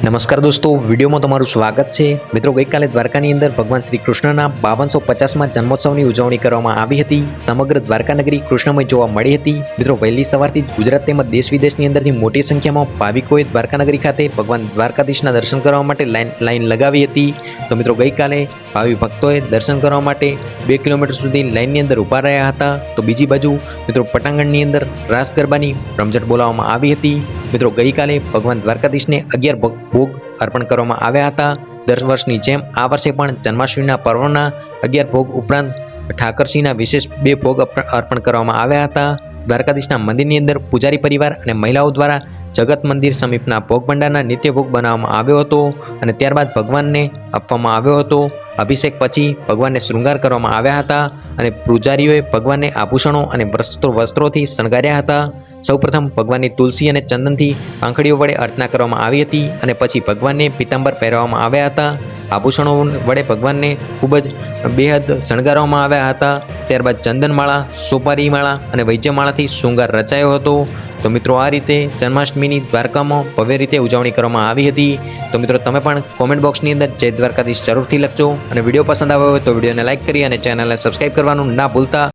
નમસ્કાર દોસ્તો, વિડીયોમાં તમારું સ્વાગત છે. મિત્રો, ગઈકાલે દ્વારકાની અંદર ભગવાન શ્રી કૃષ્ણના બાવનસો પચાસમાં જન્મોત્સવની ઉજવણી કરવામાં આવી હતી. સમગ્ર દ્વારકા નગરી કૃષ્ણમય જોવા મળી હતી. મિત્રો, વહેલી સવારથી ગુજરાત તેમજ દેશ વિદેશની અંદરથી મોટી સંખ્યામાં ભાવિકોએ દ્વારકા નગરી ખાતે ભગવાન દ્વારકાધીશના દર્શન કરવા માટે લાઈન લાઈન લગાવી હતી. તો મિત્રો, ગઈકાલે ભાવિ ભક્તોએ દર્શન કરવા માટે બે કિલોમીટર સુધી લાઈનની અંદર ઊભા રહ્યા હતા. તો બીજી બાજુ, મિત્રો, પટાંગણની અંદર રાસ ગરબાની રમઝટ બોલાવવામાં આવી હતી. મિત્રો, ગઈકાલે ભગવાન દ્વારકાધીશને અગિયાર ભોગ અર્પણ કરવામાં આવ્યા હતા. દર વર્ષની જેમ આ વર્ષે પણ જન્માષ્ટમીના પર્વના અગિયાર ભોગ ઉપરાંત ઠાકરસિંહના વિશેષ બે ભોગ અર્પણ કરવામાં આવ્યા હતા. દ્વારકાધીશના મંદિરની અંદર પૂજારી પરિવાર અને મહિલાઓ દ્વારા જગત મંદિર સમીપના ભોગ ભંડારના નિત્ય ભોગ બનાવવામાં આવ્યો હતો અને ત્યારબાદ ભગવાનને આપવામાં આવ્યો હતો. અભિષેક પછી ભગવાનને શૃંગાર કરવામાં આવ્યા હતા અને પૂજારીઓએ ભગવાનને આભૂષણો અને વસ્ત્રો, વસ્ત્રોથી શણગાર્યા હતા. સૌપ્રથમ ભગવાનની તુલસી અને ચંદનથી આંખડીઓ વડે અર્ચના કરવામાં આવી હતી અને પછી ભગવાનને પીતાંબર પહેરવામાં આવ્યા હતા. આભૂષણો વડે ભગવાનને ખૂબ જ બેહદ શણગારવામાં આવ્યા હતા. ત્યારબાદ ચંદનમાળા, સોપારીમાળા અને વૈજ્યમાળાથી શૃંગાર રચાયો હતો. તો મિત્રો, આ રીતે જન્માષ્ટમીની દ્વારકામાં ભવ્ય રીતે ઉજવણી કરવામાં આવી હતી. તો મિત્રો, તમે પણ કોમેન્ટ બોક્સની અંદર જય દ્વારકાધીશ જરૂરથી લખજો. અને વીડિયો પસંદ આવ્યો હોય તો વિડીયોને લાઇક કરી અને ચેનલને સબસ્ક્રાઇબ કરવાનું ના ભૂલતા.